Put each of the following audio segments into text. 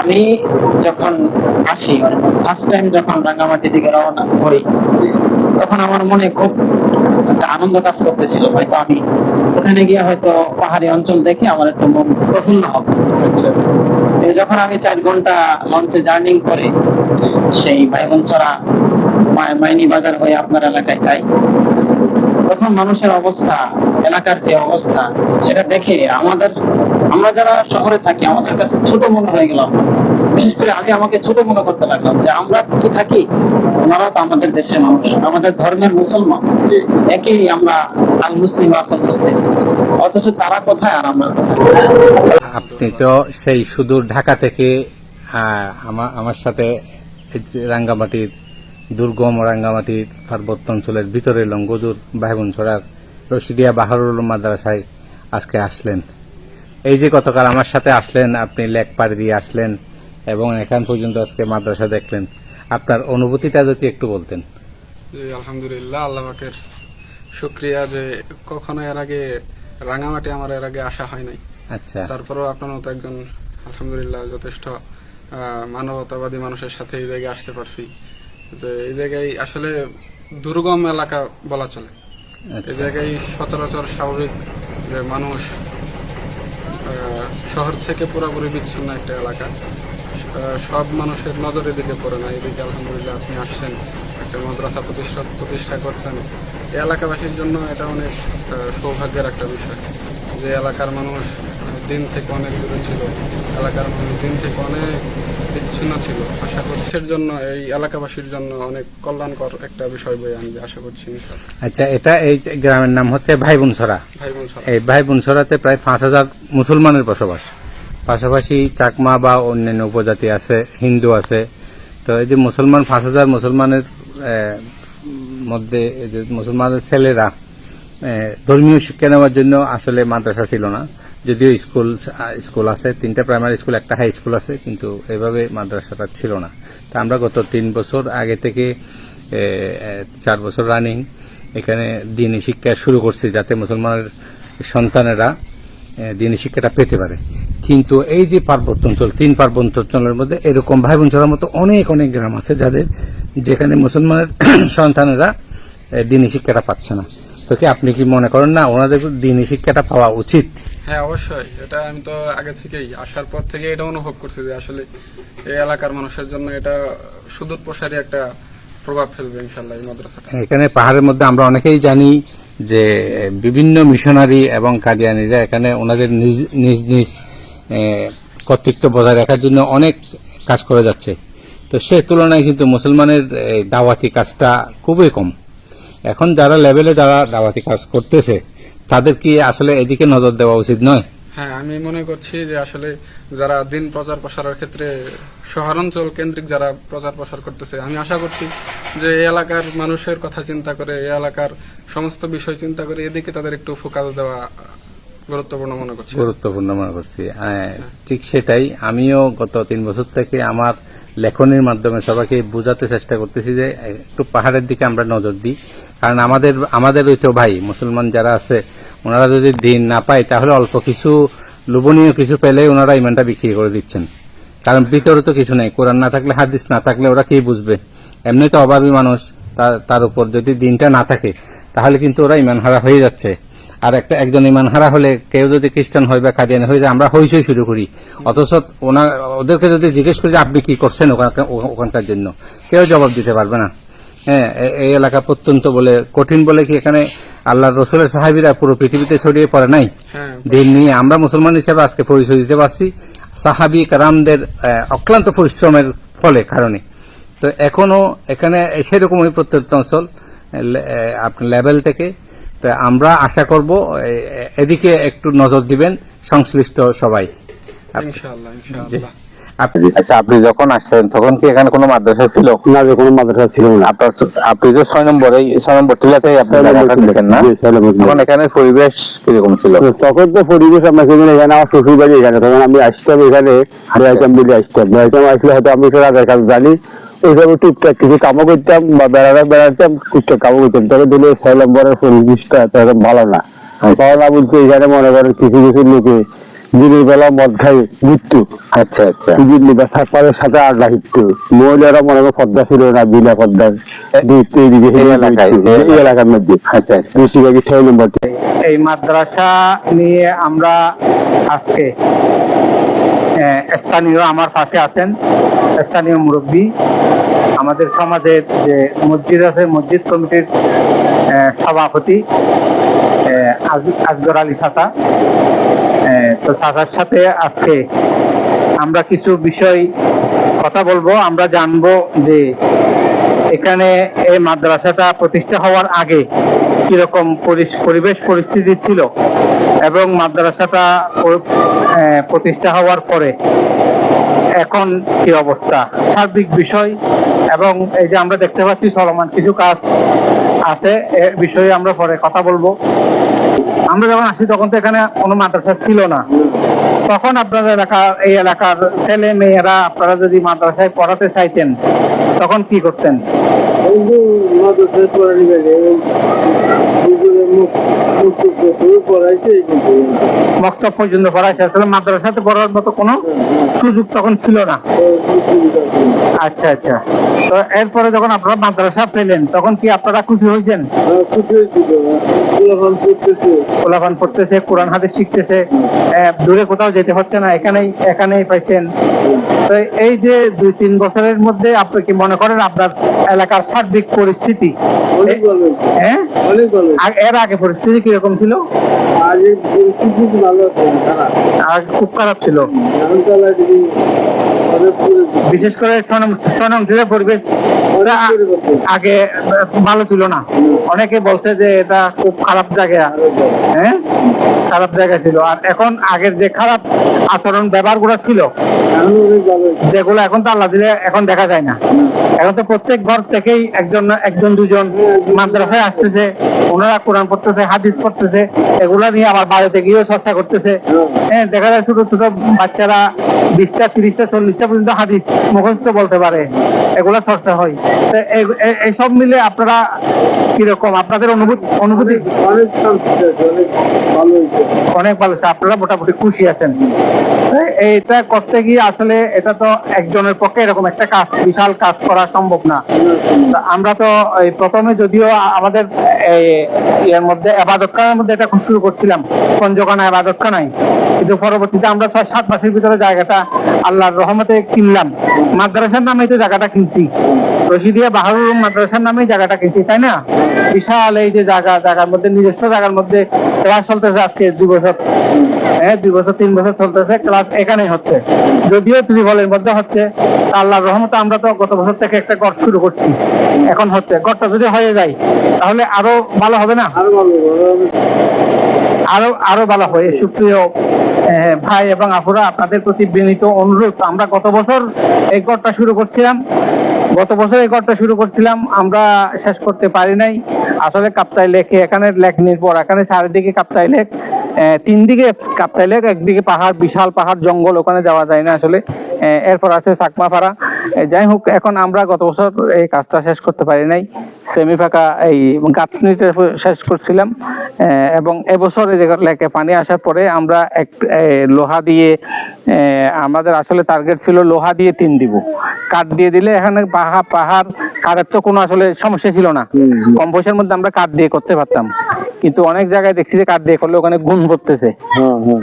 আমি যখন আসি মানে ফার্স্ট টাইম যখন থেকে রওনা হই তখন আমার মনে খুব একটা আনন্দ কাজ করতেছিল। হয়তো আমি ওখানে গিয়ে হয়তো পাহাড়ি অঞ্চল দেখে আমার একটু মন প্রফুল্ল হবে। যখন আমি চার ঘণ্টা লঞ্চে জার্নিং করে, সেই বাইবনছড়া মাইনি বাজার হয়ে আপনার এলাকায় যাই, তখন মানুষের অবস্থা, এলাকার যে অবস্থা, সেটা দেখে আমাদের আমরা যারা শহরে থাকি, আমাদের কাছে ছোট মনে হয়ে গেলাম বিশেষ করে আমি আমাকে ছোট মনে করতে লাগলাম যে আমরা কি থাকি? ওনারা তো আমাদের দেশের মানুষ, আমাদের ধর্মের মুসলমান। একই আমরা আল মুসলিম আকুল মুসলিম অথচ তারা কোথায় আর আমরা আপনি তো সেই সুদূর ঢাকা থেকে আমার সাথে রাঙ্গামাটির, দুর্গম রাঙ্গামাটির পার্বত্য অঞ্চলের ভিতরে লঙ্গদুর ভাইবন ছড়ার রশিদিয়া বাহারুল মাদ্রাসায় আজকে আসলেন। এই যে গতকাল আমার সাথে আসলেন আপনি লেক পাড়ি দিয়ে আসলেন এবং এখান পর্যন্ত আজকে মাদ্রাসা দেখলেন। আপনার অনুভূতিটা যদি একটু বলতেন। আলহামদুলিল্লাহ আল্লাহ পাকের শুক্রিয়া যে কখনো এর আগে রাঙামাটি আমার এর আগে আসা হয় নাই। আচ্ছা। তারপরেও আপনার মতো একজন আলহামদুলিল্লাহ যথেষ্ট মানবতাবাদী মানুষের সাথে এই জায়গায় আসতে পারছি। যে এই জায়গায় আসলে দুর্গম এলাকা বলা চলে। এই আচ্ছা। জায়গায় সচরাচর স্বাভাবিক যে মানুষ শহর থেকে পুরোপুরি বিচ্ছিন্ন একটা এলাকা। সব মানুষের নজরের দিকে পড়ে না। এদিকে আলহামদুলিল্লাহ আপনি আসছেন, একটা মাদ্রাসা প্রতিষ্ঠা প্রতিষ্ঠা করছেন। এলাকাবাসীর জন্য এটা অনেক সৌভাগ্যের একটা বিষয় যে এলাকার মানুষ দিন থেকে অনেক দূরে ছিল। এলাকার মানুষ দিন থেকে অনেক বিচ্ছিন্ন ছিল। আশা করছি জন্য এই এলাকাবাসীর জন্য অনেক কল্যাণকর একটা বিষয় বই আনবে আশা করছি আচ্ছা এটা এই গ্রামের নাম হচ্ছে ভাই বোন এই ভাই বোনসরাতে প্রায় পাঁচ হাজার মুসলমানের বসবাস। পাশাপাশি চাকমা বা অন্যান্য উপজাতি আছে হিন্দু আছে। তো এই যে মুসলমান পাঁচ হাজার মুসলমানের মধ্যে এই যে মুসলমানের ছেলেরা ধর্মীয় শিক্ষা নেওয়ার জন্য আসলে মাদ্রাসা ছিল না। যদিও স্কুল স্কুল আছে, তিনটা প্রাইমারি স্কুল একটা হাই স্কুল আছে, কিন্তু এভাবে মাদ্রাসাটা ছিল না। তা আমরা গত তিন বছর আগে থেকে চার বছর রানিং এখানে দিনী শিক্ষা শুরু করছি যাতে মুসলমানের সন্তানেরা দিনী শিক্ষাটা পেতে পারে। কিন্তু এই যে পার্বত্য অঞ্চল, তিন পার্বত্য অঞ্চলের মধ্যে এরকম ভাই বোন মতো অনেক অনেক গ্রাম আছে যাদের যেখানে মুসলমানের সন্তানেরা দিনী শিক্ষাটা পাচ্ছে না। তো কি আপনি কি মনে করেন না, ওনাদের দিনী শিক্ষাটা পাওয়া উচিত? হ্যাঁ অবশ্যই। এটা আমি তো আগে থেকেই, আসার পর থেকে এটা অনুভব করছি যে আসলে এই এলাকার মানুষের জন্য এটা সুদূর প্রসারী একটা প্রভাব ফেলবে ইনশাল্লাহ এই মাদ্রাসাটা। এখানে পাহাড়ের মধ্যে আমরা অনেকেই জানি যে বিভিন্ন মিশনারি এবং কাদিয়ানিরা এখানে ওনাদের নিজ নিজ নিজ কর্তৃত্ব বজায় রাখার জন্য অনেক কাজ করে যাচ্ছে। তো সে তুলনায় কিন্তু মুসলমানের দাওয়াতি কাজটা খুবই কম। এখন যারা লেভেলে যারা দাওয়াতি কাজ করতেছে তাদের কি আসলে এদিকে নজর দেওয়া উচিত নয়। হ্যাঁ আমি মনে করছি যে আসলে যারা দিন প্রচার প্রসারের ক্ষেত্রে শহরাঞ্চল কেন্দ্রিক যারা প্রচার প্রসার করতেছে আমি আশা করছি যে এই এলাকার মানুষের কথা চিন্তা করে এই এলাকার সমস্ত বিষয় চিন্তা করে এদিকে তাদের একটু ফোকাস দেওয়া গুরুত্বপূর্ণ মনে করছি। গুরুত্বপূর্ণ মনে করছি। হ্যাঁ, ঠিক সেটাই। আমিও গত তিন বছর থেকে আমার লেখনের মাধ্যমে সবাইকে বোঝাতে চেষ্টা করতেছি যে একটু পাহাড়ের দিকে আমরা নজর দিই। কারণ আমাদের আমাদের ওই তো ভাই মুসলমান যারা আছে ওনারা যদি দিন না পায়, তাহলে অল্প কিছু লোভনীয় কিছু পেলে ওনারা ইমানটা বিক্রি করে দিচ্ছেন। কারণ ভিতরে তো কিছু নেই। কোরআন না থাকলে, হাদিস না থাকলে ওরা কি বুঝবে? এমনি তো অভাবী মানুষ। তার- উপর যদি দিনটা না থাকে, তাহলে কিন্তু ওরা ইমান হারা হয়ে যাচ্ছে। আর একটা, একজন ইমান হারা হলে কেউ যদি খ্রিস্টান হয় বা কাদিয়ানি হয়ে যায় আমরা হইচই শুরু করি। অথচ ওনা, ওদেরকে যদি জিজ্ঞেস করি যে, আপনি কি করছেন ওখানকার জন্য? কেউ জবাব দিতে পারবে না। হ্যাঁ এই এলাকা প্রত্যন্ত বলে, কঠিন বলে কি এখানে আল্লাহ রসুলের সাহাবিরা পুরো পৃথিবীতে ছড়িয়ে পড়ে নাই। হ্যাঁ দিন নিয়ে আমরা মুসলমান হিসেবে আজকে পরিচয় দিতে পারছি। সাহাবি কারামদের অক্লান্ত পরিশ্রমের ফলে কারণে। তো এখনও এখানে সেরকমই প্রত্যন্ত অঞ্চল আপনার লেভেল থেকে। তো আমরা আশা করব এদিকে একটু নজর দিবেন সংশ্লিষ্ট সবাই। ইনশাআল্লাহ ইনশাআল্লাহ। আচ্ছা আপনি যখন আসছেন তখন কি এখানে কোনো মাদ্রাসা ছিল? না যে কোনো মাদ্রাসা ছিল না। আপনার আপনি যে ছয় নম্বর ছয় নম্বর টিলাতে আপনি না। তখন এখানে পরিবেশ কীরকম ছিল? তখন তো পরিবেশ এখানে আমার শ্বশুর বাড়ি এখানে। তখন আমি আসতাম এখানে বেড়াইতাম বলে আসতাম। বেড়াইতাম আসলে হয়তো আমি তো রাজার কাজ জানি। ওইভাবে টুকটাক কিছু কামও করতাম বা বেড়াতে বেড়াতাম টুকটাক কামও করতাম। তবে দিলে ছয় নম্বরের পরিবেশটা তখন ভালো না। ভালো না বলতে এখানে মনে করেন কিছু কিছু লোকে দিনের বেলা মদ খাই ঘুরতো আচ্ছা আচ্ছা। দিল্লি বা সাকপালের সাথে আড্ডা মহিলারা মনে হয় পদ্মা ছিল না বিনা পদ্মার। এইদিকে এই এলাকায়, এই এই এলাকার মধ্যে। আচ্ছা আচ্ছা। বেশিরভাগই ছয় নম্বর এই মাদ্রাসা নিয়ে আমরা আজকে আহ, স্থানীয় আমার পাশে আছেন স্থানীয় মুরব্বী। আমাদের সমাজের যে মসজিদ আছে মসজিদ কমিটির আহ, সভাপতি আজগর আলী চাচা। তো চাচার সাথে আজকে আমরা কিছু বিষয় কথা বলব। আমরা জানব যে এখানে এই মাদ্রাসাটা প্রতিষ্ঠা হওয়ার আগে কীরকম পরিবেশ পরিস্থিতি ছিল এবং মাদ্রাসাটা প্রতিষ্ঠা হওয়ার পরে এখন কি অবস্থা? সার্বিক বিষয় এবং এই যে আমরা দেখতে পাচ্ছি চলমান কিছু কাজ আছে, এ বিষয়ে আমরা পরে কথা বলব। আমরা যখন আসি, তখন তো এখানে কোনো মাদ্রাসা ছিল না। তখন আপনাদের এলাকার এই এলাকার ছেলে মেয়েরা আপনারা যদি মাদ্রাসায় পড়াতে চাইতেন, তখন কি করতেন? মক্তব পর্যন্ত পড়াইছে। আসলে মাদ্রাসাতে পড়ার মতো কোনো সুযোগ তখন ছিল না। আচ্ছা আচ্ছা। তো এরপরে যখন আপনারা মাদ্রাসা পেলেন তখন কি আপনারা খুশি হয়েছেন? কোলাপান পড়তেছে। কোরআন হাদিস শিখতেছে। দূরে কোথাও যেতে হচ্ছে না এখানেই এখানেই পাইছেন। তো এই যে দুই তিন বছরের মধ্যে আপনি কি মনে করেন আপনার এলাকার সার্বিক পরিস্থিতি হ্যাঁ? এর আগে পরিস্থিতি কীরকম ছিল? আর খুব খারাপ ছিল? বিশেষ করে স্বয়ংক্রিয় পরিবেশ ওরা আগে ভালো ছিল না। অনেকে বলছে যে এটা খুব খারাপ জায়গা। হ্যাঁ? খারাপ জায়গা ছিল। আর এখন আগের যে খারাপ আচরণ ব্যবহারগুলো ছিল যেগুলো এখন তো আল্লাহ দিলে এখন দেখা যায় না। এখন তো প্রত্যেক ঘর থেকেই একজন একজন, দুজন মাদ্রাসায় আসতেছে, ওনারা কোরআন পড়তেছে, হাদিস পড়তেছে, এগুলা নিয়ে বাইরে গিয়েও চর্চা করতেছে। হ্যাঁ দেখা যায় ছোট ছোট বাচ্চারা বিশটা, তিরিশটা, চল্লিশটা পর্যন্ত হাদিস মুখস্থ বলতে পারে, এগুলা চর্চা হয়। এইসব মিলে আপনারা কীরকম? আপনাদের অনুভূতি অনুভূতি? অনেক ভালো আছে। আপনারা মোটামুটি খুশি আছেন। এইটা করতে গিয়ে আসলে এটা তো একজনের পক্ষে এরকম একটা কাজ, বিশাল কাজ করা সম্ভব না। আমরা তো প্রথমে যদিও আমাদের এর মধ্যে আবাদতখানার মধ্যে এটা শুরু করছিলাম পঞ্চখানা আবাদতখানায় কিন্তু পরবর্তীতে আমরা ছয়, সাত মাসের ভিতরে জায়গাটা আল্লাহর রহমতে কিনলাম। মাদ্রাসার নামে তো জায়গাটা কিনছি। রশিদিয়া বাহারুল মাদ্রাসার নামে জায়গাটা কিনছি তাই না? বিশাল এই যে জায়গা জায়গার মধ্যে নিজস্ব জায়গার মধ্যে ক্লাস চলতেছে আজকে দুই বছর। হ্যাঁ দুই বছর তিন বছর চলতেছে ক্লাস এখানেই হচ্ছে। যদিও ত্রিবলের মধ্যে হচ্ছে তা আল্লাহর রহমতে আমরা তো গত বছর থেকে একটা গড় শুরু করছি এখন হচ্ছে। গড়টা যদি হয়ে যায় তাহলে আরও ভালো হবে না? আরও আরও আরও ভালো হয় সুপ্রিয় ভাই এবং আপুরা আপনাদের প্রতি বিনীত অনুরোধ। আমরা গত বছর এই গড়টা শুরু করছিলাম গত বছর এই গড়টা শুরু করছিলাম, আমরা শেষ করতে পারি নাই। আসলে কাপ্তাই লেক, এখানে লেক নির্ভর। এখানে চারিদিকে কাপ্তাই লেখ তিন দিকে কাপ্তাই লেক, একদিকে পাহাড়, বিশাল পাহাড়, জঙ্গল, ওখানে যাওয়া যায় না আসলে। এরপর আছে চাকমাপাড়া যাই হোক এখন আমরা গত বছর এই কাজটা শেষ করতে পারি নাই। সেমি ফাঁকা এই গাঁথনিটা শেষ করছিলাম। এবং এবছর এই লেকে পানি আসার পরে আমরা এক লোহা দিয়ে আমাদের আসলে টার্গেট ছিল লোহা দিয়ে টিন দিব। কাঠ দিয়ে দিলে এখানে পাহাড় পাহাড় কাঠের তো কোনো আসলে সমস্যা ছিল না। কম পয়সার মধ্যে আমরা কাঠ দিয়ে করতে পারতাম। কিন্তু অনেক জায়গায় দেখছি যে কাঠ দিয়ে করলে ওখানে গুণ পড়তেছে।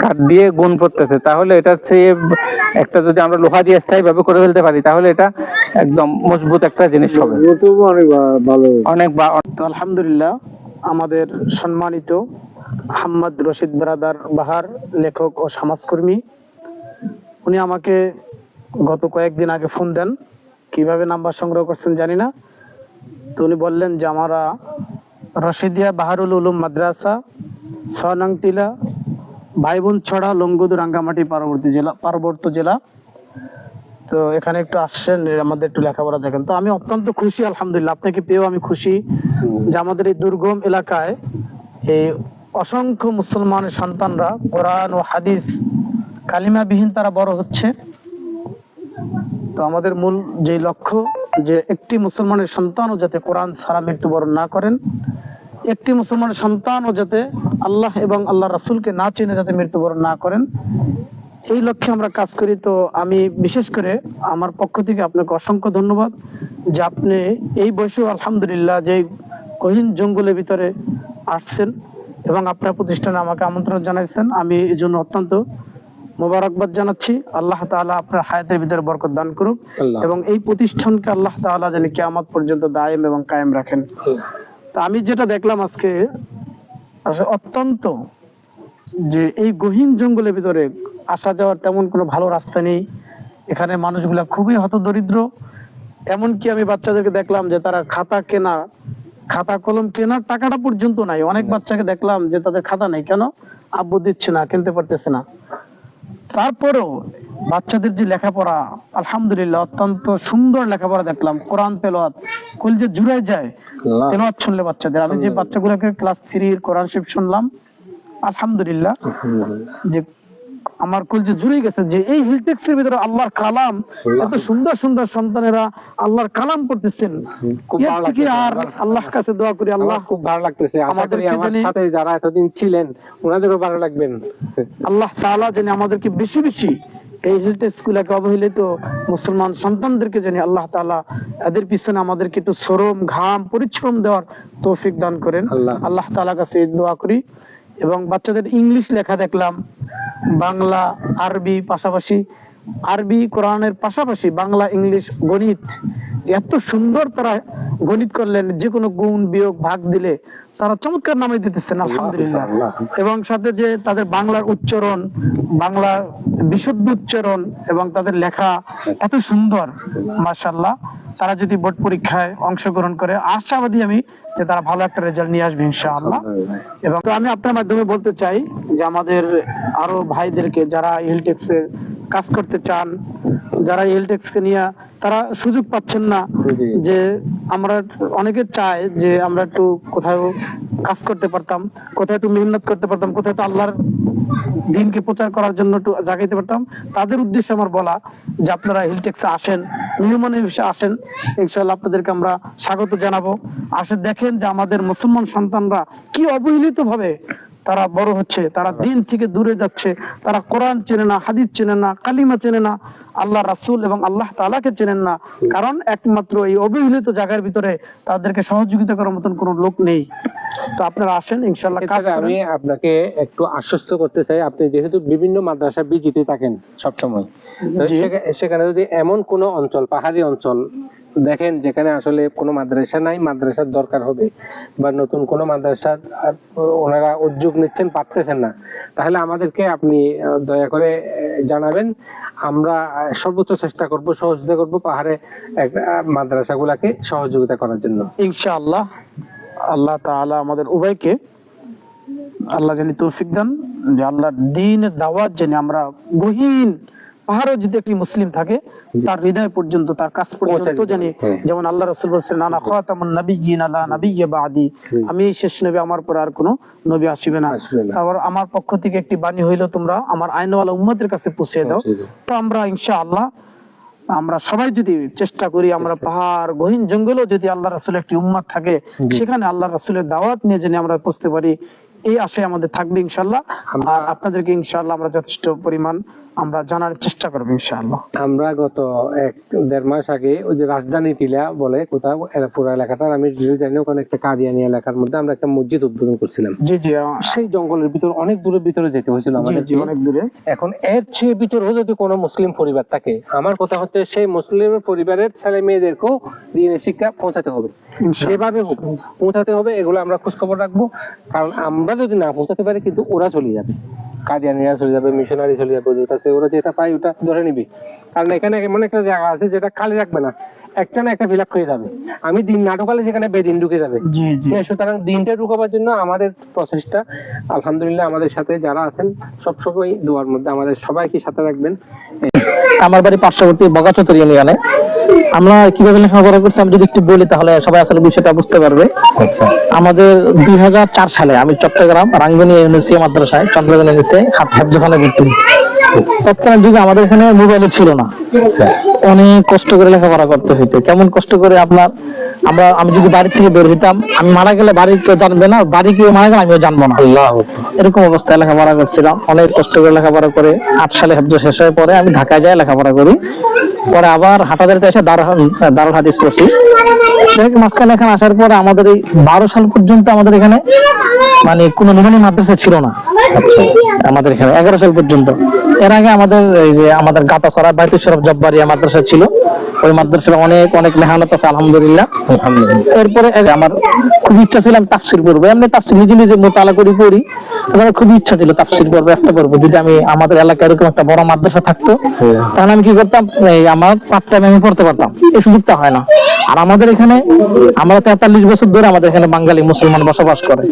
কাঠ দিয়ে গুণ পড়তেছে। তাহলে এটার চেয়ে একটা যদি আমরা লোহা দিয়ে স্থায়ী ভাবে করে ফেলতে পারি তাহলে এটা একদম মজবুত একটা জিনিস হবে। অনেক ভালো। অনেক আলহামদুলিল্লাহ আমাদের সম্মানিত আহম্মদ রশিদ ব্রাদার বাহার লেখক ও সমাজকর্মী উনি আমাকে গত কয়েকদিন আগে ফোন দেন কীভাবে নাম্বার সংগ্রহ করছেন জানি না। তো উনি বললেন যে আমরা রশিদিয়া বাহারুল উলুম মাদ্রাসা ছয়নং টিলা ভাইবোন ছড়া লঙ্গুদু রাঙ্গামাটি পার্বত্য জেলা পার্বত্য জেলা তো এখানে একটু আসছেন আমাদের একটু লেখাপড়া দেখেন। তো আমি অত্যন্ত খুশি আলহামদুলিল্লাহ। আপনাকে পেয়েও আমি খুশি যে আমাদের এই দুর্গম এলাকায় এই অসংখ্য মুসলমানের সন্তানরা কোরআন ও হাদিস কালিমাবিহীন তারা বড় হচ্ছে। তো আমাদের মূল যে লক্ষ্য যে একটি মুসলমানের সন্তানও যাতে কোরআন ছাড়া মৃত্যুবরণ না করেন একটি মুসলমানের সন্তানও যাতে আল্লাহ এবং আল্লাহ রাসূলকে না চিনে যাতে মৃত্যুবরণ না করেন এই লক্ষ্যে আমরা কাজ করি তো আমি বিশেষ করে আমার পক্ষ থেকে আপনাকে অসংখ্য ধন্যবাদ যে আপনি এই বয়সেও আলহামদুলিল্লাহ যে গহীন জঙ্গলের ভিতরে আসছেন এবং আপনার প্রতিষ্ঠানে আমাকে আমন্ত্রণ জানাইছেন। আমি এই জন্য অত্যন্ত মোবারকবাদ জানাচ্ছি। আল্লাহ তাআলা আপনার হায়াতের ভিতরে বরকত দান করুক এবং এই প্রতিষ্ঠানকে আল্লাহ তাআলা যেন কিয়ামত পর্যন্ত দায়েম এবং কায়েম রাখেন। তা আমি যেটা দেখলাম আজকে আসলে অত্যন্ত যে এই গহীন জঙ্গলের ভিতরে আসা যাওয়ার তেমন কোনো ভালো রাস্তা নেই। এখানে মানুষগুলা খুবই হতদরিদ্র। এমনকি আমি বাচ্চাদেরকে দেখলাম যে তারা খাতা কেনা খাতা কলম কেনার টাকাটা পর্যন্ত নাই। অনেক বাচ্চাকে দেখলাম যে তাদের খাতা নেই। কেন? আব্বু দিচ্ছে না কিনতে পারতেছে না। তারপরেও বাচ্চাদের যে লেখাপড়া আলহামদুলিল্লাহ অত্যন্ত সুন্দর লেখাপড়া দেখলাম। কোরআন তেলাওয়াত কুল যে জুড়ে যায়। তেলাওয়াত শুনলে বাচ্চাদের। আমি যে বাচ্চাগুলোকে ক্লাস থ্রি কোরআন শিব শুনলাম আলহামদুলিল্লাহ যে আমার কুল যে জুড়ে গেছে যে এই হিলটেক্স এর ভিতরে আল্লাহর কালাম এত সুন্দর সুন্দর সন্তানেরা আল্লাহর কালাম লাগতেছে আর। আল্লাহর কাছে দোয়া করি আল্লাহ খুব ভালো লাগতেছে। আশা করি আমাদেরকে আমার সাথে যারা এতদিন ছিলেন ওনাদেরও ভালো লাগবেন। আল্লাহ তাআলা যেন আমাদেরকে বেশি বেশি এই হেলথ স্কুলকে অবহেলিত মুসলমান সন্তানদেরকে জানি আল্লাহ তাআলা এদের পিছনে আমাদেরকে একটু শ্রম ঘাম পরিশ্রম দেওয়ার তৌফিক দান করেন। আল্লাহ। তাআলার কাছে দোয়া করি। এবং বাচ্চাদের ইংলিশ লেখা দেখলাম বাংলা আরবি পাশাপাশি আরবি কোরআনের পাশাপাশি বাংলা ইংলিশ গণিত এত সুন্দর তারা গণিত করলেন যে কোনো গুণ বিয়োগ ভাগ দিলে তারা চমৎকার নামে দিতেছেন আলহামদুলিল্লাহ। এবং সাথে যে তাদের বাংলার উচ্চারণ বাংলা বিশুদ্ধ উচ্চারণ এবং তাদের লেখা এত সুন্দর মাশাল্লাহ তারা যদি বোর্ড পরীক্ষায় অংশগ্রহণ করে, আশাবাদী আমি যে তারা ভালো একটা রেজাল্ট নিয়ে আসবে ইনশাআল্লাহ। এবং আমি আপনার মাধ্যমে বলতে চাই যে আমাদের আরও ভাইদেরকে যারা ইলটেক্স এর কাজ করতে চান যারা ইলটেক্স কে নিয়ে তারা সুযোগ পাচ্ছেন না যে আমরা অনেকে চায় যে আমরা একটু কোথাও কাজ করতে পারতাম কোথাও একটু মেহনত করতে পারতাম কোথাও একটু আল্লাহর দিনকে প্রচার করার জন্য একটু জাগাইতে পারতাম। তাদের উদ্দেশ্যে আমার বলা যে আপনারা হিলটেক্সে আসেন মেহমানের হিসেবে আসেন ইনশাআল্লাহ আপনাদেরকে আমরা স্বাগত জানাব। আসে দেখেন যে আমাদের মুসলমান সন্তানরা কি অবহেলিত ভাবে তারা বড় হচ্ছে তারা দিন থেকে দূরে যাচ্ছে তারা কোরআন চেনে না হাদিস চেনে না কালিমা চেনে না আল্লাহ রাসূল এবং আল্লাহ তাআলাকে চেনেন না। কারণ একমাত্র এই অবহেলিত জায়গার ভিতরে তাদেরকে সহযোগিতা করার মতন কোনো লোক নেই। তো আপনারা আসেন করেন আমি আপনাকে একটু আশ্বস্ত করতে চাই আপনি যেহেতু বিভিন্ন মাদ্রাসা বিজিতে থাকেন সবসময়। সেখানে যদি এমন কোন অঞ্চল পাহাড়ি অঞ্চল দেখেন, যেখানে আসলে কোনো মাদ্রাসা নাই, মাদ্রাসার দরকার হবে। বা নতুন কোনো মাদ্রাসা ওনারা উদ্যোগ নিচ্ছেন, পারতেছেন না। তাহলে আমাদেরকে আপনি দয়া করে জানাবেন। আমরা সর্বোচ্চ চেষ্টা করব, সহযোগিতা করব পাহাড়ে মাদ্রাসাগুলাকে সহযোগিতা করার জন্য। ইনশাআল্লাহ, আল্লাহ তাআলা আমাদের উভয়কে, আল্লাহ জানি তৌফিক দেন, যে আল্লাহর দিনের দাওয়াত জানি আমরা গহীন পাহাড়ও যদি একটি মুসলিম থাকে তার হৃদয় পর্যন্ত তার কাছ পর্যন্ত জানি। যেমন আল্লাহ রাসূল বলেছেন নানা খাতামুন নাবিয়্যিন আলা নাবিয়্যা বাদি। আমি শেষ নবী আমার পর আর কোনো নবী আসিবে না। তারপর আমার পক্ষ থেকে একটি বাণী হইল তোমরা আমার আইনওয়ালা উম্মতের কাছে পৌঁছে দাও। তো আমরা ইনশাআল্লাহ আমরা সবাই যদি চেষ্টা করি আমরা পাহাড় গহীন জঙ্গলেও যদি আল্লাহ রাসুলের একটি উম্মাদ থাকে সেখানে আল্লাহ রাসুলের দাওয়াত নিয়ে যেন আমরা বুঝতে পারি এই আশায় আমাদের থাকবে ইনশাল্লাহ আর আপনাদেরকে ইনশাল্লাহ আমরা যথেষ্ট পরিমাণ আমরা জানার চেষ্টা করব ইনশাআল্লাহ। আমরা গত এক দেড় মাস আগে ওই যে রাজধানী টিলা বলে কোথাও পুরো এলাকাটার আমি জানি ওখানে একটা কাদিয়ানি এলাকার মধ্যে আমরা একটা মসজিদ উদ্বোধন করছিলাম। জি জি সেই জঙ্গলের ভিতর অনেক দূরের ভিতরে যেতে হয়েছিল আমাদের। অনেক দূরে। এখন এর চেয়ে ভিতরেও যদি কোনো মুসলিম পরিবার থাকে আমার কথা হচ্ছে সেই মুসলিম পরিবারের ছেলে মেয়েদেরকেও দিনের শিক্ষা পৌঁছাতে হবে। যেভাবে হোক পৌঁছাতে হবে এগুলো আমরা খোঁজ খবর রাখব। কারণ আমরা যদি না পৌঁছাতে পারি কিন্তু ওরা চলে যাবে। কাদিয়ানিরা চলে যাবে মিশনারি চলে যাবে ওদের কাছে। ওরা যেটা পায় ওটা ধরে নিবে। কারণ এখানে এমন একটা জায়গা আছে যেটা খালি রাখবে না। একটা না একটা ফিল আপ হয়ে যাবে। আমি দিন নাটকালে যেখানে সেখানে বেদিন ঢুকে যাবে। সুতরাং দিনটা ঢুকাবার জন্য আমাদের প্রচেষ্টা আলহামদুলিল্লাহ আমাদের সাথে যারা আছেন সবসময় দোয়ার মধ্যে আমাদের সবাইকে সাথে রাখবেন। আমার বাড়ি পার্শ্ববর্তী বগাচতর ইউনিয়নে। আমরা কীভাবে লেখাপড়া করছি আমি যদি একটু বলি তাহলে সবাই আসলে বিষয়টা বুঝতে পারবে। আমাদের দুই হাজার চার সালে আমি চট্টগ্রাম রাঙ্গুনিয়া ইউনিভার্সিটি মাদ্রাসায় চন্দ্রগণ ইউনিভার্সিটি হাত ভর্তি হয়েছি। তৎকালীন যুগে আমাদের এখানে মোবাইল ছিল না। অনেক কষ্ট করে লেখাপড়া করতে হইতো। কেমন কষ্ট করে আপনার আমরা আমি যদি বাড়ি থেকে বের হইতাম আমি মারা গেলে বাড়ি কেউ জানবে না বাড়ি কেউ মারা গেলে আমিও জানব না। এরকম অবস্থায় লেখাপড়া করছিলাম অনেক কষ্ট করে লেখাপড়া করে আট সালে হেফজ শেষ হয়ে পরে আমি ঢাকায় যাই লেখাপড়া করি। পরে আবার হাটাদারিতে এসে দারুল হাদিস পড়ছি। মাঝখানে এখানে আসার পরে আমাদের এই বারো সাল পর্যন্ত আমাদের এখানে মানে কোনো নুমানি মাদ্রাসা ছিল না। আমাদের এখানে এগারো সাল পর্যন্ত। এর আগে আমাদের এই যে আমাদের গাতাসরা বাইতুল শরফ জব্বারিয়া মাদ্রাসা ছিল। ওই মাদ্রাসার অনেক অনেক মেহনত আছে আলহামদুলিল্লাহ। এরপরে আমার খুব ইচ্ছা ছিল আমি তাফসির করব। এমনি তাফসির নিজে নিজে মোতালা করি পড়ি। আমার খুব ইচ্ছা ছিল তাফসির করব একটা করব। যদি আমি আমাদের এলাকায় এরকম একটা বড় মাদ্রাসা থাকতো তাহলে আমি কি করতাম? এই আমার টাইম আমি পড়তে পারতাম। এই সুযোগটা হয় না। আর আমাদের এখানে আমরা তেতাল্লিশ বছর ধরে আমাদের এখানে বাঙালি মুসলমান বসবাস করে।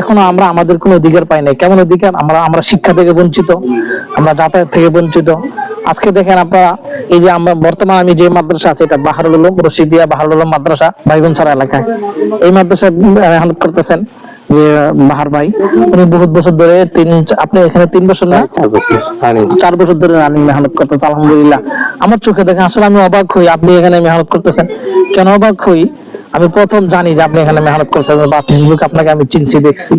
এখনও আমরা আমাদের কোনো অধিকার পাই নাই। কেমন অধিকার? আমরা আমরা শিক্ষা থেকে বঞ্চিত আমরা যাতায়াত থেকে বঞ্চিত। আজকে দেখেন আপনারা এই যে আমরা বর্তমানে আমি যে মাদ্রাসা আছে এটা বাহারুল উলুম রশিদিয়া বাহারুল উলুম মাদ্রাসা বাইগনছড়া এলাকায়। এই মাদ্রাসা মেহনত করতেছেন যে বাহার ভাই। উনি বহুত বছর ধরে তিন আপনি এখানে তিন বছর না? চার বছর ধরে রানিং মেহনত করতেছে আলহামদুলিল্লাহ। আমার চোখে দেখে আসলে আমি অবাক হই আপনি এখানে মেহনত করতেছেন। কেন অবাক হই? আমি প্রথম জানি যে আপনি এখানে মেহনত করছেন বা ফেসবুক আপনাকে আমি চিনছি দেখছি।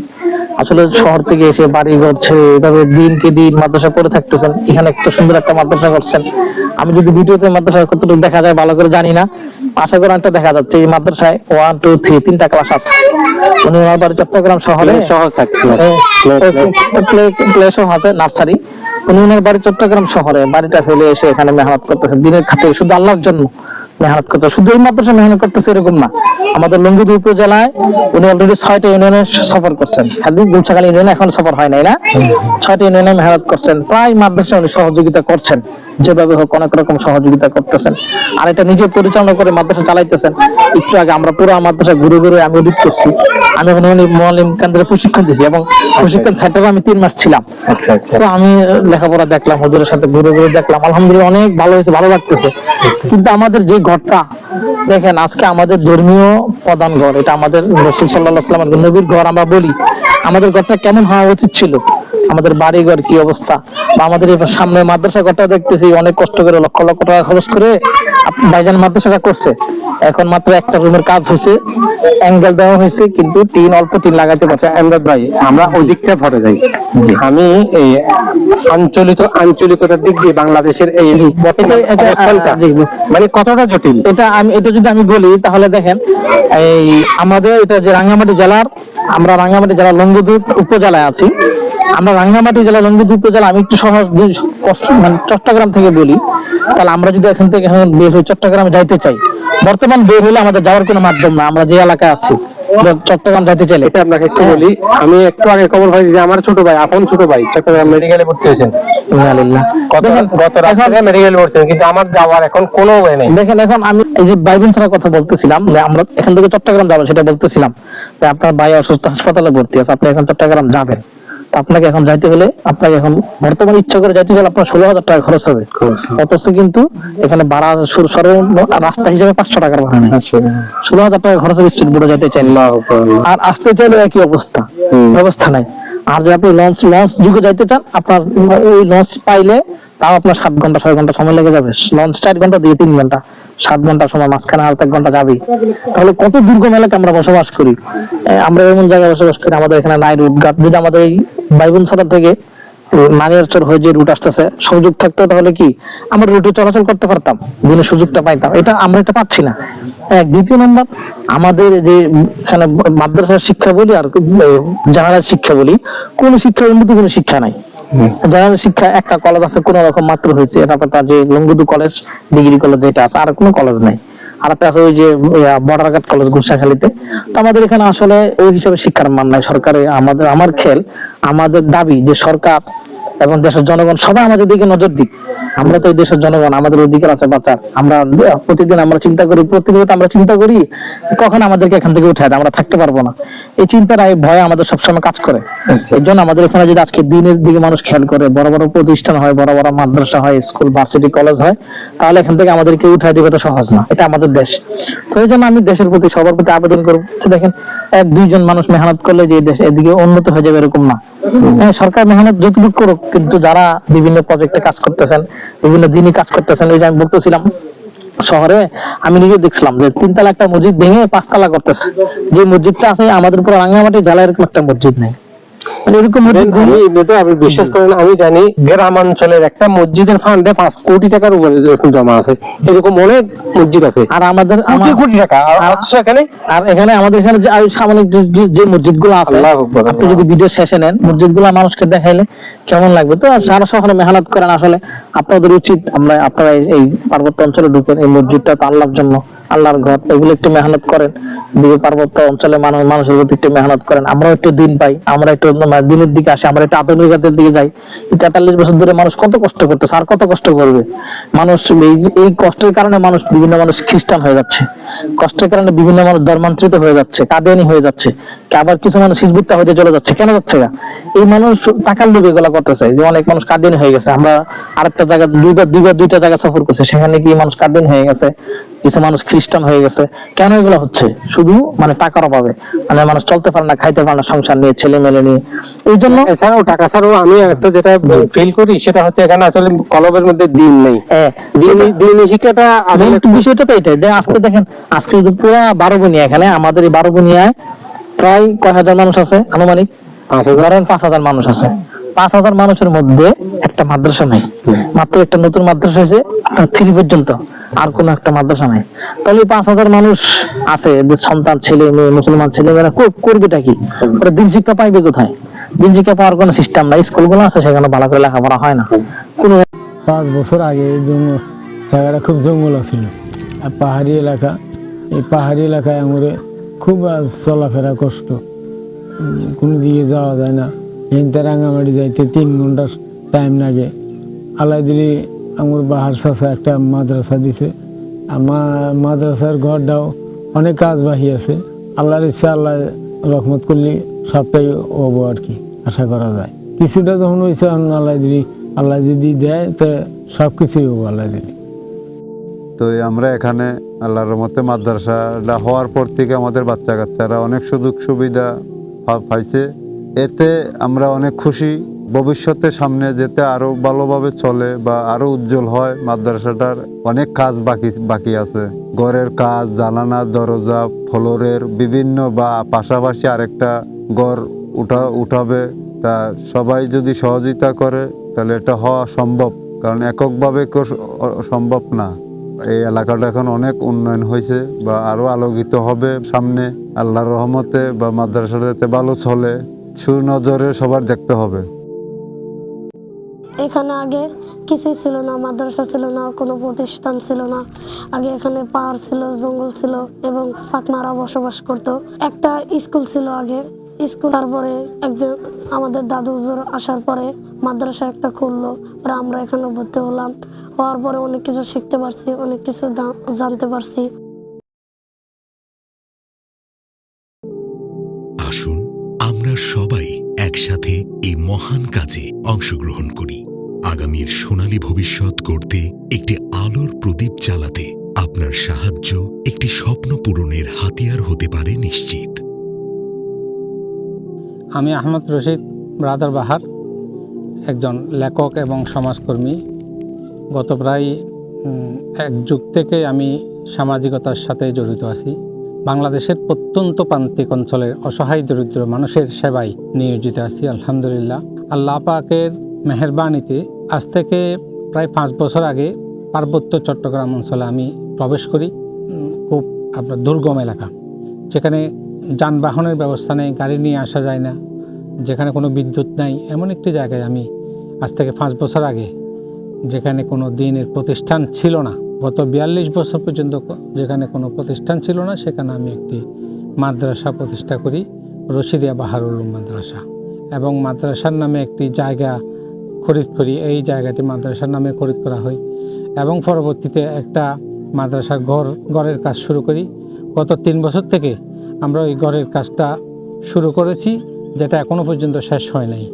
আসলে শহর থেকে এসে বাড়ি করছে এভাবে দিনকে দিন মাদ্রাসা করে থাকতেছেন। এখানে একটা সুন্দর একটা মাদ্রাসা করছেন। আমি যদি ভিডিওতে মাদ্রাসা কতটুকু দেখা যায় ভালো করে জানি না আশা করি একটা দেখা যাচ্ছে। এই মাদ্রাসায় ওয়ান টু থ্রি তিনটা ক্লাস আছে। উনি ওনার বাড়ি চট্টগ্রাম শহরে। শহর প্লে আছে নার্সারি উনি ওনার বাড়ি চট্টগ্রাম শহরে। বাড়িটা ফেলে এসে এখানে মেহনত করতেছেন। দিনের খাতে শুধু আল্লাহর জন্য। মেহনত করতে। শুধু এই মাদ্রাসা মেহনত করতেছে এরকম না। আমাদের লঙ্গিদু উপজেলায় উনি অলরেডি ছয়টা ইউনিয়নে সফর করছেন। খালি গুলশাখালী ইউনিয়নে এখন সফর হয় নাই না? ছয়টা ইউনিয়নে মেহনত করছেন। প্রায় মাদ্রাসা উনি সহযোগিতা করছেন। যেভাবে হোক অনেক রকম সহযোগিতা করতেছেন। আর এটা নিজে পরিচালনা করে মাদ্রাসা চালাইতেছেন। একটু আগে আমরা পুরো মাদ্রাসা ঘুরে ঘুরে আমি অডিট করছি। আমি এখন মোয়ালিম কেন্দ্রে প্রশিক্ষণ দিছি এবং প্রশিক্ষণ সেন্টারে আমি তিন মাস ছিলাম। তো আমি লেখাপড়া দেখলাম হুজুরের সাথে ঘুরে ঘুরে দেখলাম। আলহামদুলিল্লাহ অনেক ভালো হয়েছে ভালো লাগতেছে। কিন্তু আমাদের যে ঘরটা দেখেন আজকে আমাদের ধর্মীয় প্রধান ঘর এটা আমাদের রসুল সাল্লাহ আসলামের নবীর ঘর আমরা বলি। আমাদের ঘরটা কেমন হওয়া উচিত ছিল? আমাদের বাড়ি ঘর কি অবস্থা? বা আমাদের এই সামনে মাদ্রাসা ঘরটা দেখতেছি অনেক কষ্ট করে লক্ষ লক্ষ টাকা খরচ করে ভাইজান মাদ্রাসাটা করছে। এখন মাত্র একটা রুমের কাজ হয়েছে অ্যাঙ্গেল দেওয়া হয়েছে কিন্তু টিন অল্প টিন লাগাতে পারছে এমদাদ ভাই আমরা ওই দিকটা ভরে যাই। আমি এই আঞ্চলিক আঞ্চলিকতার দিক দিয়ে বাংলাদেশের এই। মানে কতটা জটিল? এটা আমি এটা যদি আমি বলি তাহলে দেখেন এই আমাদের এটা যে রাঙ্গামাটি জেলার আমরা রাঙ্গামাটি জেলার লঙ্গদুত উপজেলায় আছি। আমরা রাঙ্গামাটি জেলা লঙ্গদুত উপজেলা আমি একটু সহজ কষ্ট মানে চট্টগ্রাম থেকে বলি। তাহলে আমরা যদি এখান থেকে এখন বের হয়ে চট্টগ্রামে যাইতে চাই। বর্তমান বের হলে আমাদের যাওয়ার কোনো মাধ্যম না আমরা যে এলাকায় আছি চট্টগ্রাম যাইতে চাইলে এটা আপনাকে একটু বলি আমি একটু আগে খবর পাইছি যে আমার ছোট ভাই আপন ছোট ভাই চট্টগ্রাম মেডিকেলে ভর্তি হয়েছেন। গত রাতে মেডিকেলে ভর্তি কিন্তু আমার যাওয়ার এখন কোনো ওয়ে নেই। দেখেন এখন আমি এই যে বাইবেন ছাড়া কথা বলতেছিলাম যে আমরা এখান থেকে চট্টগ্রাম যাব সেটা বলতেছিলাম। আপনার ভাই অসুস্থ হাসপাতালে ভর্তি আছে আপনি এখন চট্টগ্রাম যাবেন। আপনাকে এখন যাইতে হলে আপনাকে এখন বর্তমানে ইচ্ছা করে যাইতে গেলে আপনার ষোলো হাজার টাকা খরচ হবে। অথচ কিন্তু এখানে ভাড়া সর- সর্ব রাস্তা হিসেবে পাঁচশো টাকার ভাড়া। নেই ষোলো হাজার টাকা খরচ হবে স্ট্রিট বোর্ডে যেতে চাইলে। আর আসতে চাইলে একই অবস্থা। ব্যবস্থা নাই। আর যদি আপনি লঞ্চ লঞ্চ যুগে যাইতে চান আপনার ওই লঞ্চ পাইলে তাও আপনার সাত ঘণ্টা ছয় ঘণ্টা সময় লেগে যাবে। লঞ্চ চার ঘণ্টা দিয়ে তিন ঘণ্টা। সাত ঘণ্টা সময়, মাঝখানে আর এক ঘণ্টা যাবেই। তাহলে কত দুর্গম এলাকায় আমরা বসবাস করি? আমরা এমন জায়গায় বসবাস করি, আমাদের এখানে নাই রুট ঘাট। যদি আমাদের এই বাইবন ছড়া থেকে হয়ে যে রুট আসতেছে, সুযোগ থাকতো তাহলে কি? আমরা রুটে চলাচল করতে পারতাম দিনে সুযোগটা পাইতাম। এটা আমরা এটা পাচ্ছি না। এক, দ্বিতীয় নম্বর, আমাদের যে এখানে মাদ্রাসার শিক্ষা বলি আর জেনারেল শিক্ষা বলি, কোন শিক্ষার উন্নত, কোনো শিক্ষা নাই। শিক্ষা একটা কলেজ আছে, কোন রকম মাত্র হয়েছে, তারপর তার যে লঙ্গুদু কলেজ ডিগ্রি কলেজ আছে, আর কোনো কলেজ নাই। আর একটা আছে ওই যে বর্ডার ঘাট কলেজ গুসাখালীতে তো আমাদের এখানে আসলে ওই হিসাবে শিক্ষার মান নাই। সরকারে আমাদের, আমার খেল আমাদের দাবি যে সরকার এবং দেশের জনগণ সবাই আমাদের দিকে নজর দিক। আমরা তো এই দেশের জনগণ আমাদের অধিকার আছে বাঁচার। আমরা প্রতিদিন আমরা চিন্তা করি প্রতিনিয়ত আমরা চিন্তা করি কখন আমাদেরকে এখান থেকে উঠে আমরা থাকতে পারব না। এই চিন্তার এই ভয় আমাদের সবসময় কাজ করে। এর জন্য আমাদের এখানে যদি আজকে দিনের দিকে মানুষ খেয়াল করে বড় বড় প্রতিষ্ঠান হয় বড় বড় মাদ্রাসা হয় স্কুল ভার্সিটি কলেজ হয় তাহলে এখান থেকে আমাদেরকে উঠাই দিবে তো সহজ না। এটা আমাদের দেশ। তো এই জন্য আমি দেশের প্রতি সবার প্রতি আবেদন করব দেখেন এক দুইজন মানুষ মেহনত করলে যে দেশ এদিকে উন্নত হয়ে যাবে এরকম না। হ্যাঁ, সরকার মেহনত যতটুকু করুক কিন্তু যারা বিভিন্ন প্রজেক্টে কাজ করতেছেন বিভিন্ন দিনই কাজ করতেছেন ওই যে আমি বলতেছিলাম শহরে আমি নিজে দেখছিলাম যে তিনতলা একটা মসজিদ ভেঙে পাঁচতলা করতেছে। যে মসজিদটা আছে আমাদের পুরো রাঙ্গামাটি জেলায় এরকম একটা মসজিদ নেই। মানে আমি বিশ্বাস করেন আমি জানি গ্রামাঞ্চলের একটা মসজিদের ফান্ডে পাঁচ কোটি টাকার উপরে জমা আছে। এরকম অনেক মসজিদ আছে। আর আমাদের কোটি টাকা। আর এখানে? আর এখানে আমাদের এখানে যে যে- যে মসজিদগুলো আছে আপনি যদি ভিডিও শেষে নেন মসজিদগুলো মানুষকে দেখাইলে কেমন লাগবে? তো সারা শহরে মেহনত করেন আসলে। আপনাদের উচিত আমরা আপনারা এই- পার্বত্য অঞ্চলে ঢুকেন, এই মসজিদটা আল্লাহর জন্য, আল্লাহর ঘর, এগুলো একটু মেহনত করেন। দিকে পার্বত্য অঞ্চলে মানুষ মানুষের প্রতি একটু মেহনত করেন। আমরাও একটু দিন পাই, আমরা একটু মানে দিনের দিকে আসি, আমরা একটু আধুনিকতার দিকে যাই। তেতাল্লিশ বছর ধরে মানুষ কত কষ্ট করতেছে, আর কত কষ্ট করবে? মানুষ এই কষ্টের কারণে মানুষ বিভিন্ন মানুষ খ্রিস্টান হয়ে যাচ্ছে। কষ্টের কারণে বিভিন্ন মানুষ ধর্মান্তরিত হয়ে যাচ্ছে, কাদিয়ানি হয়ে যাচ্ছে আবার কিছু মানুষ হিজবুত্তা হতে চলে যাচ্ছে। কেন যাচ্ছে না এই মানুষ টাকার লোভে এগুলা করতেছে, যে অনেক মানুষ কাদিয়ানি হয়ে গেছে। আমরা আরেকটা জায়গা, দুইবার দুইবার, দুইটা জায়গা সফর করছি, সেখানে কি মানুষ কাদিয়ানি হয়ে গেছে, কিছু মানুষ খ্রিস্টান হয়ে গেছে। কেন এগুলো হচ্ছে? শুধু মানে টাকার অভাবে। মানে মানুষ চলতে পারে না খাইতে পারে না সংসার নিয়ে ছেলে মেলে নিয়ে। এই জন্য এছাড়াও টাকা ছাড়াও আমি একটা যেটা ফিল করি সেটা হচ্ছে এখানে আসলে কলমের মধ্যে দিন নেই। দিন শিক্ষাটা বিষয়টা তো এটাই আজকে দেখেন আজকে যদি পুরো বারো বনিয়া এখানে আমাদের এই বারো বনিয়ায় প্রায় কয় হাজার মানুষ আছে আনুমানিক। ধরেন পাঁচ হাজার মানুষ আছে। পাঁচ হাজার মানুষের মধ্যে একটা মাদ্রাসা নাই। মাত্র একটা নতুন মাদ্রাসা হয়েছে থ্রি পর্যন্ত। আর কোনো একটা মাদ্রাসা নাই। তাহলে পাঁচ হাজার মানুষ আছে সন্তান ছেলে মেয়ে মুসলমান ছেলে মেয়েরা কর- করবেটা কি? ওরা দিন শিক্ষা পাইবে কোথায়? দিন শিক্ষা পাওয়ার কোনো সিস্টেম নাই স্কুলগুলো আছে সেখানে ভালো করে লেখাপড়া হয় না। কোনো পাঁচ বছর আগে এই জন্য জায়গাটা খুব জঙ্গল ছিল আর পাহাড়ি এলাকা এই পাহাড়ি এলাকায় আমাদের খুব চলাফেরা কষ্ট। কোনো দিকে যাওয়া যায় না। হিনতে রাঙামাটি যাইতে তিন ঘণ্টা টাইম লাগে। আলাই দিলি আমার বাহার চাষা একটা মাদ্রাসা দিছে। মাদ্রাসার ঘরটাও অনেক কাজ বাহি আছে। আল্লাহর ইচ্ছা, আল্লাহ রহমত করলে সবটাই হব আর কি, আশা করা যায়। কিছুটা যখন হয়েছে এখন আল্লাহ আল্লাহ যদি দেয়, তো সব কিছুই হব আল্লাহ দিলি তো আমরা এখানে আল্লাহর মতে মাদ্রাসাটা হওয়ার পর থেকে আমাদের বাচ্চা কাচ্চারা অনেক সুযোগ সুবিধা পাইছে। এতে আমরা অনেক খুশি। ভবিষ্যতে সামনে যেতে আরও ভালোভাবে চলে বা আরও উজ্জ্বল হয়। মাদ্রাসাটার অনেক কাজ বাকি বাকি আছে। ঘরের কাজ জানানা দরজা, ফ্লোরের বিভিন্ন বা পাশাপাশি আরেকটা ঘর উঠা, উঠাবে। তা সবাই যদি সহযোগিতা করে, তাহলে এটা হওয়া সম্ভব। কারণ এককভাবে সম্ভব না। এই এলাকাটা এখন অনেক উন্নয়ন হয়েছে বা আরও আলোকিত হবে। সামনে আল্লাহর রহমতে বা মাদ্রাসাটা যাতে ভালো চলে। সুনজরে সবার দেখতে হবে। এখানে আগে কিছুই ছিল না, মাদ্রাসা ছিল না, কোনো প্রতিষ্ঠান ছিল না। আগে এখানে পাহাড় ছিল, জঙ্গল ছিল এবং চাকমারা বসবাস করতো। একটা স্কুল ছিল আগে। স্কুল তারপরে একজন আমাদের দাদু হুজুর আসার পরে মাদ্রাসা একটা খুললো। আমরা এখানে ভর্তি হলাম। হওয়ার পরে অনেক কিছু শিখতে পারছি, অনেক কিছু জানতে পারছি। মহান কাজে অংশগ্রহণ করি। আগামীর সোনালী ভবিষ্যৎ গড়তে একটি আলোর প্রদীপ জ্বালাতে আপনার সাহায্য একটি স্বপ্ন পূরণের হাতিয়ার হতে পারে নিশ্চিত। আমি আহমদ রশিদ, ব্রাদার বাহার, একজন লেখক এবং সমাজকর্মী। গত প্রায় এক যুগ থেকে আমি সামাজিকতার সাথে জড়িত আছি। বাংলাদেশের প্রত্যন্ত প্রান্তিক অঞ্চলের অসহায় দরিদ্র মানুষের সেবায় নিয়োজিত আছি, আলহামদুলিল্লাহ। আল্লাহ পাকের মেহরবানিতে আজ থেকে প্রায় পাঁচ বছর আগে পার্বত্য চট্টগ্রাম অঞ্চলে আমি প্রবেশ করি খুব আপনার দুর্গম এলাকা। যেখানে যানবাহনের ব্যবস্থা নেই, গাড়ি নিয়ে আসা যায় না, যেখানে কোনো বিদ্যুৎ নাই, এমন একটি জায়গায় আমি আজ থেকে পাঁচ বছর আগে যেখানে কোনো দিনের প্রতিষ্ঠান ছিল না। গত বিয়াল্লিশ বছর পর্যন্ত যেখানে কোনো প্রতিষ্ঠান ছিল না, সেখানে আমি একটি মাদ্রাসা প্রতিষ্ঠা করি, রশিদিয়া বাহারুল মাদ্রাসা। এবং মাদ্রাসার নামে একটি জায়গা খরিদ করি, এই জায়গাটি মাদ্রাসার নামে খরিদ করা হয়। এবং পরবর্তীতে একটা মাদ্রাসার ঘর, ঘরের কাজ শুরু করি। গত তিন বছর থেকে আমরা ওই ঘরের কাজটা শুরু করেছি, যেটা এখনও পর্যন্ত শেষ হয় নাই।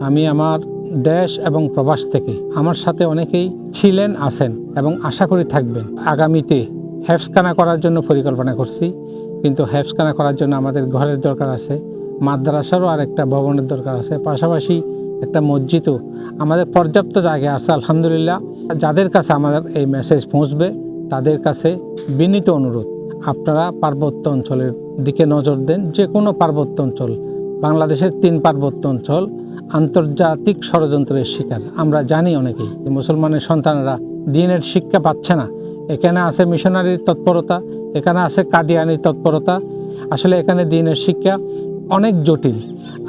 আমি আমার দেশ এবং প্রবাস থেকে। আমার সাথে অনেকেই ছিলেন, আছেন এবং আশা করি থাকবেন। আগামীতে হেফসখানা করার জন্য পরিকল্পনা করছি, কিন্তু হেফসখানা করার জন্য আমাদের ঘরের দরকার আছে, মাদ্রাসারও আর একটা ভবনের দরকার আছে। পাশাপাশি একটা মসজিদও আমাদের পর্যাপ্ত জায়গা আছে, আলহামদুলিল্লাহ। যাদের কাছে আমাদের এই মেসেজ পৌঁছবে, তাদের কাছে বিনীত অনুরোধ, আপনারা পার্বত্য অঞ্চলের দিকে নজর দেন যে কোনো পার্বত্য অঞ্চল, বাংলাদেশের তিন পার্বত্য অঞ্চল আন্তর্জাতিক ষড়যন্ত্রের শিকার। আমরা জানি অনেকেই মুসলমানের সন্তানরা দিনের শিক্ষা পাচ্ছে না। এখানে আছে মিশনারির তৎপরতা, এখানে আছে কাদিয়ানির তৎপরতা। আসলে এখানে দিনের শিক্ষা অনেক জটিল।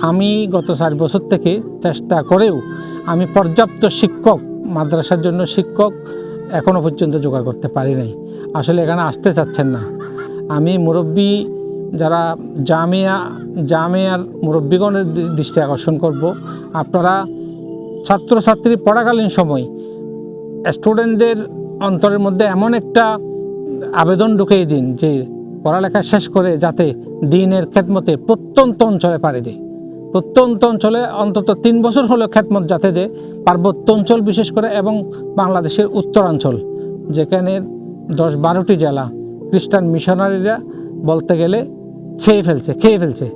আমি গত চার বছর থেকে চেষ্টা করেও আমি পর্যাপ্ত শিক্ষক, মাদ্রাসার জন্য শিক্ষক এখনও পর্যন্ত জোগাড় করতে পারি নাই। আসলে এখানে আসতে চাচ্ছেন না। আমি মুরব্বী যারা জামিয়া, জামিয়ার মুরব্বীগণের দৃষ্টি আকর্ষণ করব, আপনারা ছাত্রছাত্রী পড়াকালীন সময় স্টুডেন্টদের অন্তরের মধ্যে এমন একটা আবেদন ঢুকিয়ে দিন যে পড়ালেখা শেষ করে যাতে দিনের খেদমতে প্রত্যন্ত অঞ্চলে পাড়ি দেয়। প্রত্যন্ত অঞ্চলে অন্তত তিন বছর হলেও খেদমত যাতে দেয়, পার্বত্য অঞ্চল বিশেষ করে এবং বাংলাদেশের উত্তরাঞ্চল, যেখানে দশ বারোটি জেলা খ্রিস্টান মিশনারিরা বলতে গেলে ছেয়ে ফেলছে, খেয়ে ফেলছে।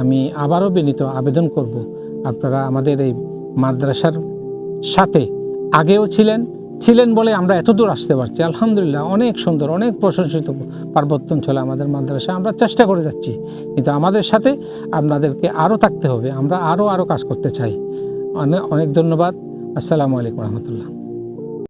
আমি আবারও বিনীত আবেদন করব, আপনারা আমাদের এই মাদ্রাসার সাথে আগেও ছিলেন ছিলেন বলে আমরা এত দূর আসতে পারছি। আলহামদুলিল্লাহ, অনেক সুন্দর, অনেক প্রশংসিত পার্বত্য অঞ্চলে আমাদের মাদ্রাসা। আমরা চেষ্টা করে যাচ্ছি, কিন্তু আমাদের সাথে আপনাদেরকে আরও থাকতে হবে। আমরা আরও আরও কাজ করতে চাই। অনেক অনেক ধন্যবাদ। আসসালামু আলাইকুম রহমতুল্লাহ।